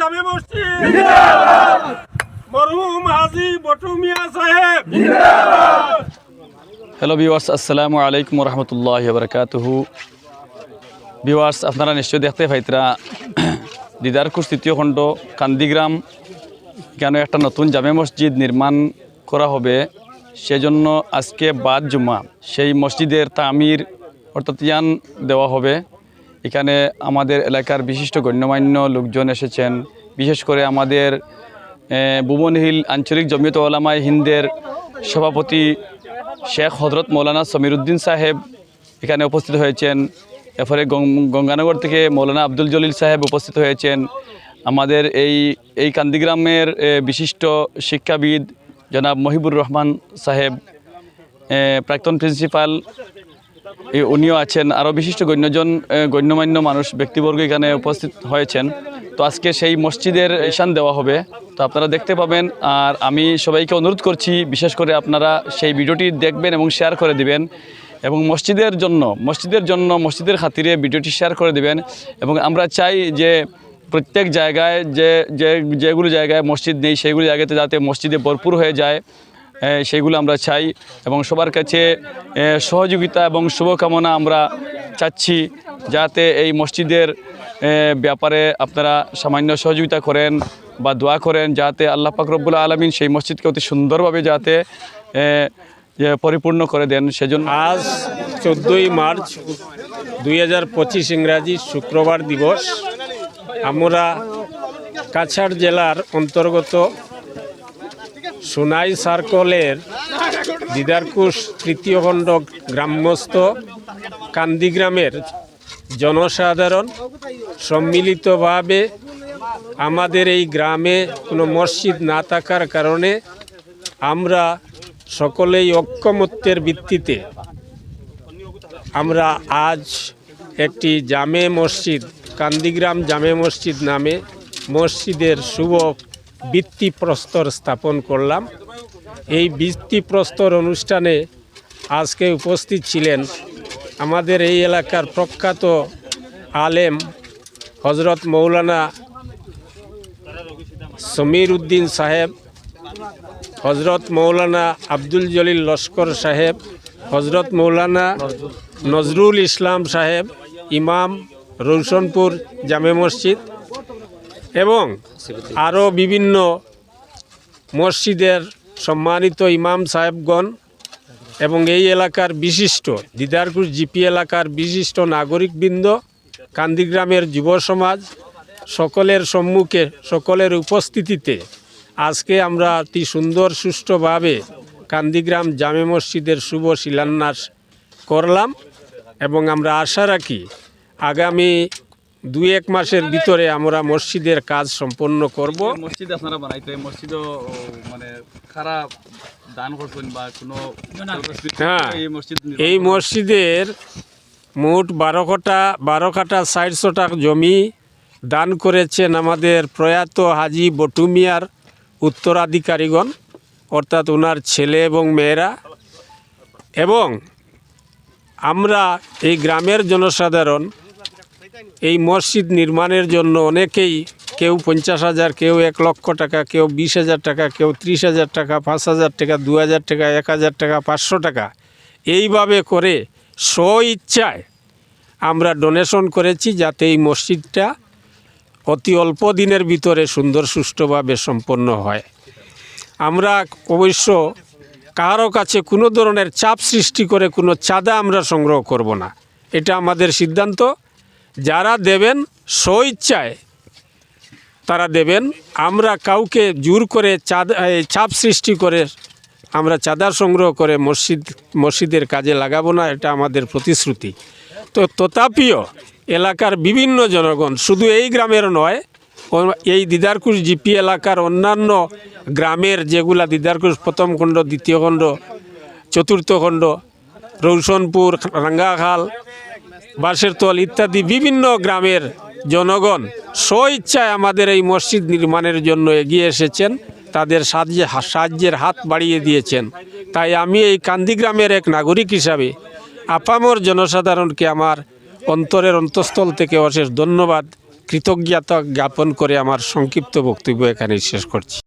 জামে মসজিদ। মরহুম হাজি বটু মিয়া সাহেব। হ্যালো ভিওয়ার্স আসসালামু আলাইকুম রহমতুল্লাহ বরকাতুহু ভিওয়ার্স আপনারা নিশ্চয়ই দেখতে পাইতরা দিদারপুর তৃতীয় খণ্ড কান্দিগ্রাম কেন একটা নতুন জামে মসজিদ নির্মাণ করা হবে সেজন্য আজকে বাদ জুমা সেই মসজিদের তামির অর্থাৎ ইয়ান দেওয়া হবে। এখানে আমাদের এলাকার বিশিষ্ট গণ্যমান্য লোকজন এসেছেন। বিশেষ করে আমাদের আহ, হিল আঞ্চলিক জমিয়ত ওলামায় হিন্দের সভাপতি শেখ হজরত মৌলানা সমীরুদ্দিন সাহেব এখানে উপস্থিত হয়েছেন। এরপরে গঙ্গানগর থেকে মৌলানা আব্দুল জলিল সাহেব উপস্থিত হয়েছেন। আমাদের এই এই কান্দিগ্রামের বিশিষ্ট শিক্ষাবিদ জনাব মহিবুর রহমান সাহেব প্রাক্তন প্রিন্সিপাল উনিও আছেন। আরও বিশিষ্ট গণ্যজন গণ্যমান্য মানুষ, ব্যক্তিবর্গ এখানে উপস্থিত হয়েছেন। তো আজকে সেই মসজিদের ঈশান দেওয়া হবে। তো আপনারা দেখতে পাবেন, আর আমি সবাইকে অনুরোধ করছি, বিশেষ করে আপনারা সেই ভিডিওটি দেখবেন এবং শেয়ার করে দিবেন। এবং মসজিদের জন্য মসজিদের জন্য, মসজিদের খাতিরে ভিডিওটি শেয়ার করে দিবেন। এবং আমরা চাই যে প্রত্যেক জায়গায় যে যে, যেগুলো জায়গায় মসজিদ নেই সেইগুলো জায়গাতে যাতে মসজিদে ভরপুর হয়ে যায়। এ, সেইগুলো আমরা চাই এবং সবার কাছে সহযোগিতা এবং শুভকামনা আমরা চাচ্ছি যাতে এই মসজিদের ব্যাপারে আপনারা সামান্য সহযোগিতা করেন বা দোয়া করেন যাতে আল্লাহ পাক রব্বুল আলমিন সেই মসজিদকে অতি সুন্দরভাবে যাতে পরিপূর্ণ করে দেন সেজন্য আজ চোদ্দোই মার্চ দুই হাজার পঁচিশ ইংরাজি শুক্রবার দিবস। আমরা কাছাড় জেলার অন্তর্গত সোনাই সার্কলের দিদারকুশ তৃতীয় খণ্ড গ্রাম্যস্থ কান্দিগ্রামের জনসাধারণ সম্মিলিতভাবে আমাদের এই গ্রামে কোনো মসজিদ না থাকার কারণে আমরা সকলেই ঐক্যমত্যের ভিত্তিতে আমরা আজ একটি জামে মসজিদ, কান্দিগ্রাম জামে মসজিদ নামে মসজিদের শুভ ভিত্তিপ্রস্তর স্থাপন করলাম। এই ভিত্তিপ্রস্তর অনুষ্ঠানে আজকে উপস্থিত ছিলেন আমাদের এই এলাকার প্রখ্যাত আলেম হজরত মৌলানা সমীর উদ্দিন সাহেব হজরত মৌলানা আব্দুল জলিল লস্কর সাহেব হজরত মৌলানা নজরুল ইসলাম সাহেব, ইমাম রৌশনপুর জামে মসজিদ এবং আরও বিভিন্ন মসজিদের সম্মানিত ইমাম সাহেবগণ এবং এই এলাকার বিশিষ্ট দিদারপুর জিপি এলাকার বিশিষ্ট নাগরিকবৃন্দ, কান্দিগ্রামের যুব সমাজ, সকলের সম্মুখে, সকলের উপস্থিতিতে আজকে আমরা অতি সুন্দর সুষ্ঠুভাবে কান্দিগ্রাম জামে মসজিদের শুভ শিলান্যাস করলাম এবং আমরা আশা রাখি আগামী দুই এক মাসের ভিতরে আমরা মসজিদের কাজ সম্পন্ন করব। মসজিদ আপনারা বানাইতে মসজিদ মানে খারাপ দান করছেন বা কোনো হ্যাঁ। এই মসজিদ এই মসজিদের মোট বারো কাটা বারো কাটা ষাটশো টাকা জমি দান করেছেন আমাদের প্রয়াত হাজি বটুমিয়ার উত্তরাধিকারীগণ অর্থাৎ ওনার ছেলে এবং মেয়েরা। এবং আমরা এই গ্রামের জনসাধারণ এই মসজিদ নির্মাণের জন্য অনেকেই কেউ পঞ্চাশ হাজার, কেউ এক লক্ষ টাকা, কেউ বিশ হাজার টাকা, কেউ ত্রিশ হাজার টাকা, পাঁচ হাজার টাকা, দু হাজার টাকা, এক হাজার টাকা, পাঁচশো টাকা। এইভাবে করে স্ব ইচ্ছায় আমরা ডোনেশন করেছি যাতে এই মসজিদটা অতি অল্প দিনের ভিতরে সুন্দর, সুষ্ঠুভাবে সম্পন্ন হয়। আমরা অবশ্য কারও কাছে কোনো ধরনের চাপ সৃষ্টি করে কোনো চাঁদা আমরা সংগ্রহ করব না। এটা আমাদের সিদ্ধান্ত। যারা দেবেন স্বইচ্ছায়, তারা দেবেন। আমরা কাউকে জোর করে চাঁদা চাপ সৃষ্টি করে আমরা চাঁদা সংগ্রহ করে মসজিদ, মসজিদের কাজে লাগাবো না, এটা আমাদের প্রতিশ্রুতি। তো তথাপিও এলাকার বিভিন্ন জনগণ, শুধু এই গ্রামের নয় এই দিদারকুশ জিপি এলাকার অন্যান্য গ্রামের যেগুলা দিদারকুশ, প্রথম খণ্ড, দ্বিতীয় খণ্ড, চতুর্থ খণ্ড, রৌশনপুর, রাঙ্গাখাল বাঁশেরতল ইত্যাদি বিভিন্ন গ্রামের জনগণ স্বইচ্ছায় আমাদের এই মসজিদ নির্মাণের জন্য এগিয়ে এসেছেন। তাদের সাহায্যে সাহায্যের হাত বাড়িয়ে দিয়েছেন। তাই আমি এই কান্দি গ্রামের এক নাগরিক হিসাবে আপামর জনসাধারণকে আমার অন্তরের অন্তঃস্থল থেকে অশেষ ধন্যবাদ, কৃতজ্ঞতা জ্ঞাপন করে আমার সংক্ষিপ্ত বক্তব্য এখানে শেষ করছি।